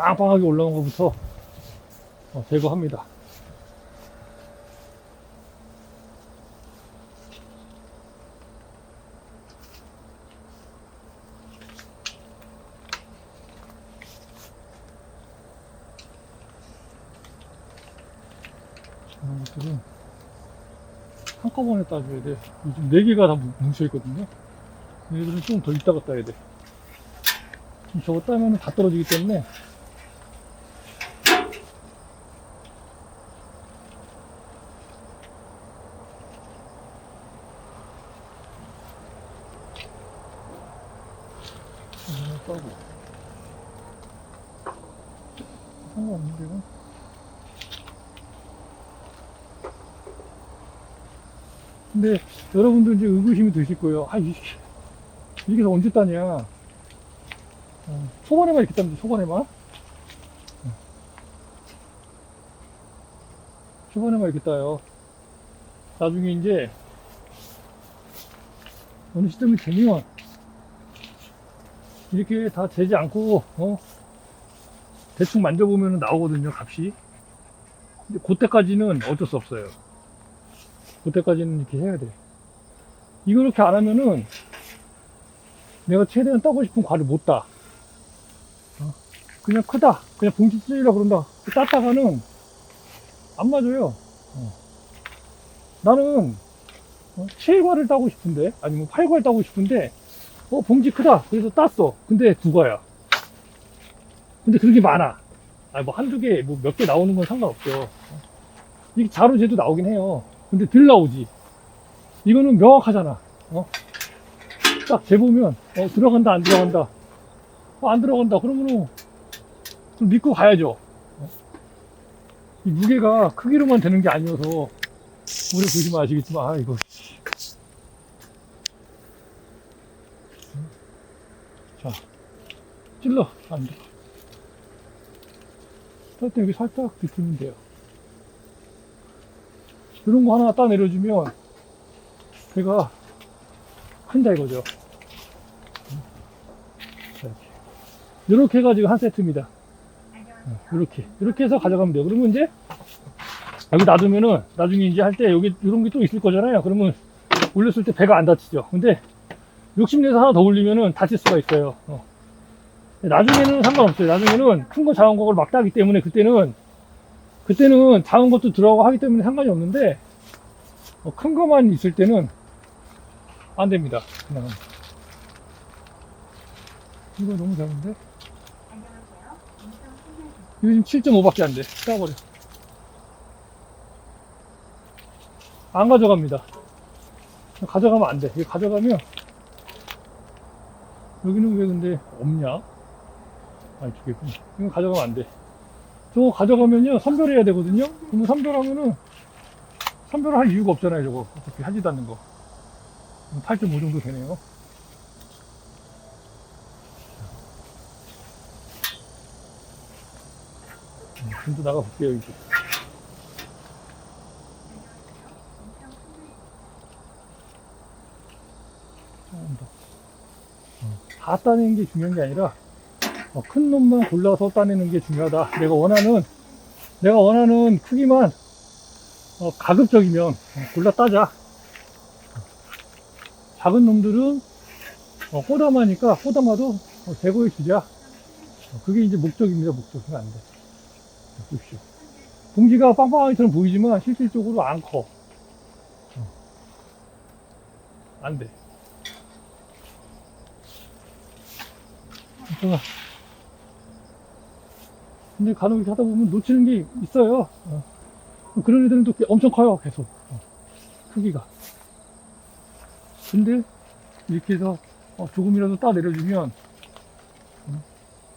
빵빵하게 올라온 것부터 어, 제거합니다. 이런 것들은 한꺼번에 따줘야 돼. 요즘 4개가 다 뭉쳐있거든요. 얘들은 좀더 이따가 따야 돼. 저거 따면 다 떨어지기 때문에 이거 따고 상관없는데 이건 근데 여러분들 이제 의구심이 드실 거예요 아 이게 이게 언제 따냐 어, 초반에만 이렇게 따면 돼, 초반에만. 어. 초반에만 이렇게 따요. 나중에 이제, 어느 시점이 되면, 이렇게 다 재지 않고, 어, 대충 만져보면 나오거든요, 값이. 근데 그때까지는 어쩔 수 없어요. 그때까지는 이렇게 해야 돼. 이거 이렇게 안 하면은, 내가 최대한 따고 싶은 과를 못 따. 그냥 크다. 그냥 봉지 찢으려 그런다. 땄다가는 안 맞아요. 어. 나는 어, 7과를 따고 싶은데, 아니면 8과를 따고 싶은데, 어, 봉지 크다. 그래서 땄어. 근데 두 과야. 근데 그렇게 많아. 아니, 뭐 한두 개, 뭐 몇 개 나오는 건 상관없죠. 어. 이게 자로재도 나오긴 해요. 근데 들 나오지. 이거는 명확하잖아. 어? 딱 재보면, 어, 들어간다, 안 들어간다. 어, 안 들어간다. 그러면은, 좀 믿고 가야죠. 이 무게가 크기로만 되는 게 아니어서, 오래 보시면 아시겠지만, 아, 이거. 찔러. 안 돼. 일단 여기 살짝 비틀면 돼요. 이런 거 하나 따 내려주면, 배가 큰다 이거죠. 자, 이렇게. 해가지고 한 세트입니다. 이렇게 이렇게 해서 가져가면 돼요. 그러면 이제 여기 놔두면은 나중에 이제 할 때 여기 이런 게 또 있을 거잖아요. 그러면 올렸을 때 배가 안 다치죠. 근데 욕심내서 하나 더 올리면은 다칠 수가 있어요. 어. 나중에는 상관없어요. 나중에는 큰 거 작은 거를 막 따기 때문에 그때는 그때는 작은 것도 들어가고 하기 때문에 상관이 없는데 어, 큰 거만 있을 때는 안 됩니다. 그냥 이거 너무 작은데? 지금 7.5밖에 안 돼. 따버려. 안 가져갑니다. 가져가면 안 돼. 이거 가져가면, 여기는 왜 근데 없냐? 아니, 저기 있구나. 이거 가져가면 안 돼. 저거 가져가면요, 선별해야 되거든요? 그러면 선별하면은, 선별을 할 이유가 없잖아요, 저거. 어차피 하지도 않는 거. 8.5 정도 되네요. 좀더 나가 볼게요, 이제. 조금 더. 어, 다 따내는 게 중요한 게 아니라, 어, 큰 놈만 골라서 따내는 게 중요하다. 내가 원하는, 내가 원하는 크기만, 어, 가급적이면 어, 골라 따자. 작은 놈들은, 어, 꼬담하니까, 꼬담아도 어, 제거해 주자. 어, 그게 이제 목적입니다, 목적. 그건 안 돼. 보십시오. 봉지가 빵빵하기처럼 보이지만 실질적으로 안 커. 어. 안 돼. 잠깐만. 근데 간혹 이렇게 하다 보면 놓치는 게 있어요. 어. 그런 애들은 또 엄청 커요, 계속. 어. 크기가. 근데 이렇게 해서 어, 조금이라도 따 내려주면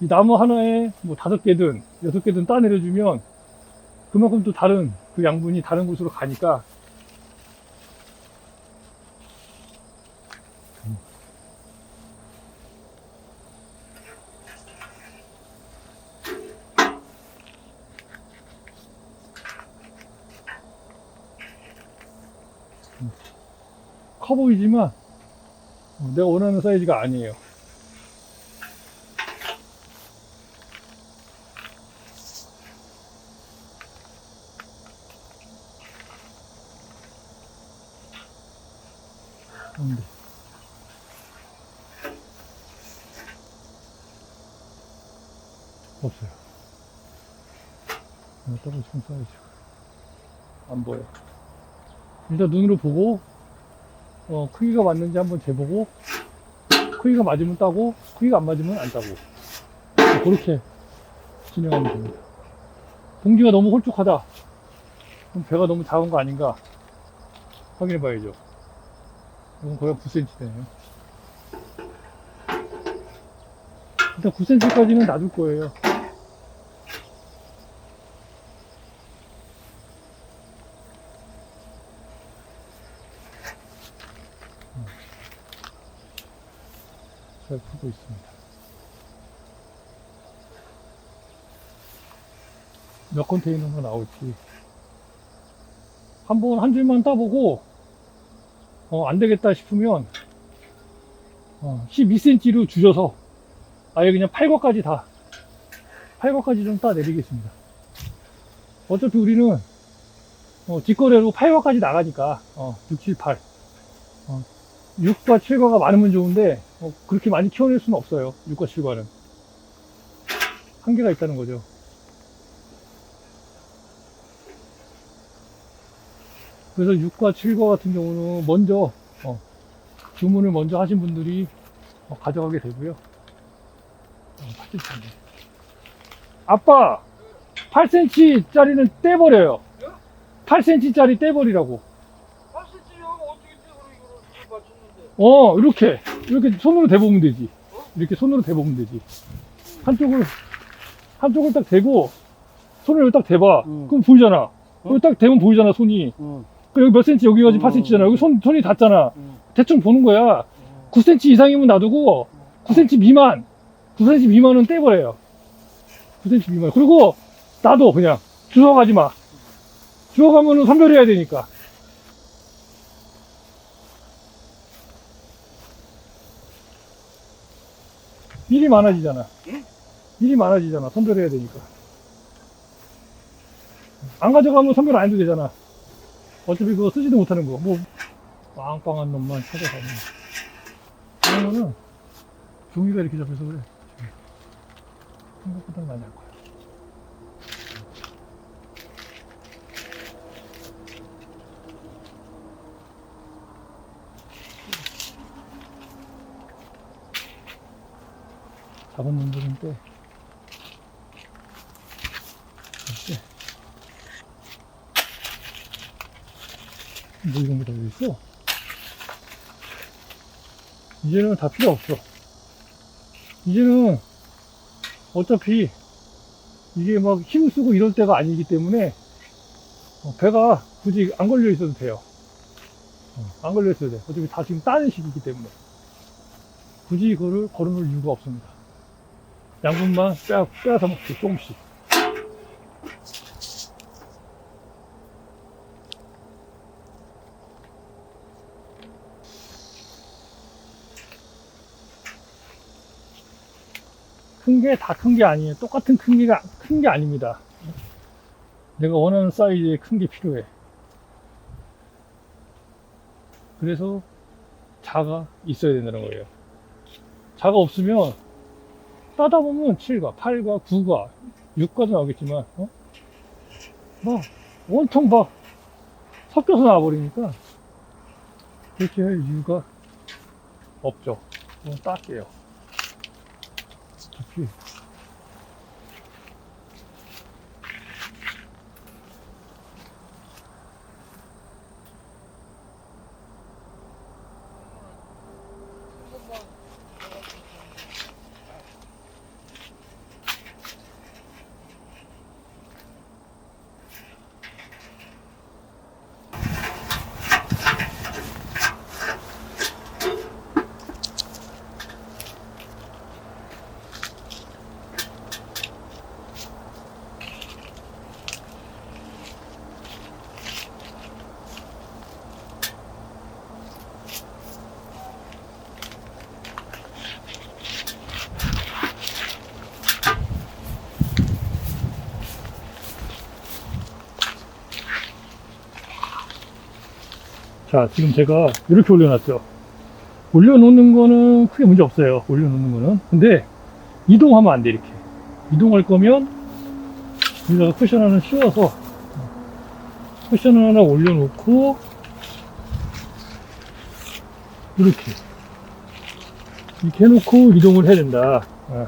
이 나무 하나에 뭐 다섯 개든 여섯 개든 따 내려주면 그만큼 또 다른 그 양분이 다른 곳으로 가니까 커 보이지만 내가 원하는 사이즈가 아니에요. 안돼 없어요. 떨어지면 사이즈가 안 보여. 일단 눈으로 보고, 어, 크기가 맞는지 한번 재보고, 크기가 맞으면 따고, 크기가 안 맞으면 안 따고. 그렇게 진행하면 됩니다. 봉지가 너무 홀쭉하다. 그럼 배가 너무 작은 거 아닌가? 확인해 봐야죠. 이건 거의 9cm 되네요. 일단 9cm까지는 놔둘 거예요. 잘 풀고 있습니다. 몇 컨테이너가 나올지. 한번 한 줄만 따보고, 어, 안 되겠다 싶으면, 어, 12cm로 줄여서, 아예 그냥 8과까지 다, 8과까지 좀 따 내리겠습니다. 어차피 우리는, 어, 뒷거래로 8과까지 나가니까, 어, 6, 7, 8. 어, 6과 7과가 많으면 좋은데, 어, 그렇게 많이 키워낼 수는 없어요. 6과 7과는. 한계가 있다는 거죠. 그래서 6과 7과 같은 경우는 먼저 어, 주문을 먼저 하신 분들이 어, 가져가게 되고요. 어, 8cm. 아빠 8cm짜리는 떼버려요. 8cm짜리 떼버리라고. 8cm면 어떻게 떼고 이거를 맞췄는데? 어 이렇게 이렇게 손으로 대보면 되지. 이렇게 손으로 대보면 되지. 한쪽을 한쪽을 딱 대고 손을 여기 딱 대봐. 응. 그럼 보이잖아. 여기 딱 대면 보이잖아 손이. 응. 그 여기 몇 센치 여기까지 어. 8cm잖아. 여기 손 손이 닿잖아. 응. 대충 보는 거야. 9cm 이상이면 놔두고 9cm 미만 9cm 미만은 떼버려요 9cm 미만 그리고 놔둬 그냥 주워가지 마 주워가면은 선별해야 되니까 일이 많아지잖아. 일이 많아지잖아. 선별해야 되니까. 안 가져가면 선별 안 해도 되잖아. 어차피 그거 쓰지도 못하는 거 뭐 빵빵한 놈만 찾아가면. 거는 종이가 이렇게 잡혀서 그래. 생각보다 많이 할 거야. 작은 놈들은 이런 거다 여기 있어? 이제는 다 필요 없어. 이제는 어차피 이게 막 힘쓰고 이럴 때가 아니기 때문에 어, 배가 굳이 안 걸려 있어도 돼요. 어, 안 걸려 있어도 돼. 어차피 다 지금 따는 시기이기 때문에 굳이 이거를 걸어놓을 이유가 없습니다. 양분만 빼, 빼앗아 먹지 조금씩. 큰 게 다 큰 게 아니에요. 똑같은 큰 게가 큰 게 아닙니다. 내가 원하는 사이즈의 큰 게 필요해. 그래서 자가 있어야 된다는 거예요. 자가 없으면 따다 보면 7과, 8과, 9과, 6과도 나오겠지만, 어? 막 온통 막 섞여서 나와버리니까 그렇게 할 이유가 없죠. 어, 딱이에요. 어차피 자, 지금 제가 이렇게 올려놨죠. 올려놓는 거는 크게 문제 없어요. 올려놓는 거는. 근데 이동하면 안 돼, 이렇게. 이동할 거면 여기다가 쿠션 하나 씌워서 쿠션 하나 올려놓고 이렇게 이렇게 해놓고 이동을 해야 된다. 아.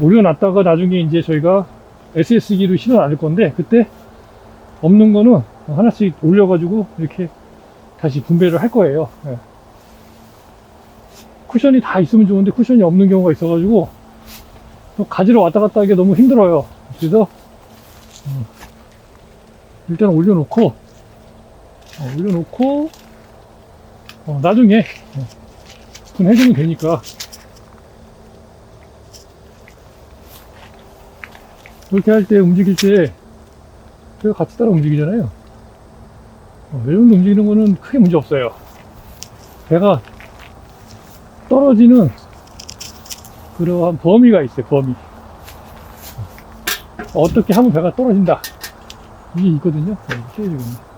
올려놨다가 나중에 이제 저희가 SS기로 실어 놔둘 건데 그때 없는 거는 하나씩 올려가지고 이렇게 다시 분배를 할 거예요. 예. 쿠션이 다 있으면 좋은데 쿠션이 없는 경우가 있어가지고 또 가지러 왔다 갔다 하기 너무 힘들어요. 그래서 음, 일단 올려놓고 어, 올려놓고 어, 나중에 어, 분해주면 되니까 그렇게 할 때 움직일 때 제가 같이 따라 움직이잖아요. 어, 이 정도 움직이는 거는 크게 문제 없어요. 배가 떨어지는 그러한 범위가 있어요, 범위. 어떻게 하면 배가 떨어진다. 이게 있거든요. 네, 시해주거든요.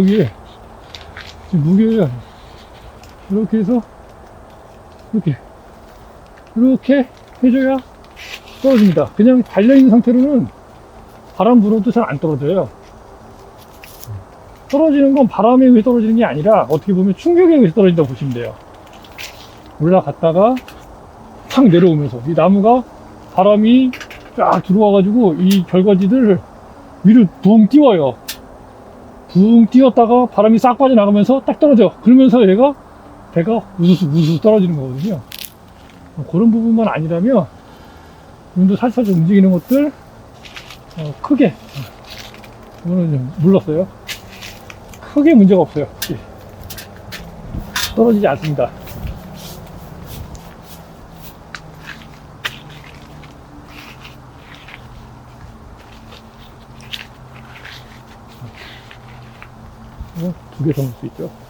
여기에 지금 무게가 이렇게 해서 이렇게 이렇게 해줘야 떨어집니다. 그냥 달려있는 상태로는 바람 불어도 잘 안 떨어져요. 떨어지는 건 바람에 의해 떨어지는 게 아니라 어떻게 보면 충격에 의해서 떨어진다고 보시면 돼요. 올라갔다가 탁 내려오면서 이 나무가 바람이 쫙 들어와가지고 이 결과지들을 위로 붕 띄워요. 붕 띄웠다가 바람이 싹 빠져나가면서 딱 떨어져. 그러면서 얘가 배가 우수수 우수수 떨어지는 거거든요. 그런 부분만 아니라면 눈도 살살 좀 움직이는 것들 어, 크게 이거는 좀 물렀어요. 크게 문제가 없어요. 예. 떨어지지 않습니다. 어, 두개 더 넣을 수 있죠.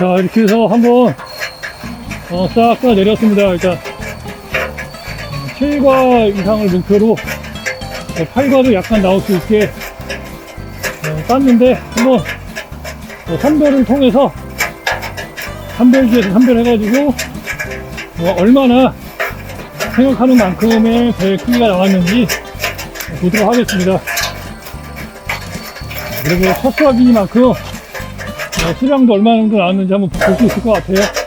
자, 이렇게 해서 한번 어, 싹다 내렸습니다. 일단 7과 이상을 목표로 어, 8과도 약간 나올 수 있게 어, 땄는데 한번 어, 선별을 통해서 선별지에서 선별해가지고 어, 얼마나 생각하는 만큼의 배 크기가 나왔는지 보도록 하겠습니다. 그리고 첫 수확이니만큼 어, 수량도 얼마 정도 나왔는지 한번 볼 수 있을 것 같아요.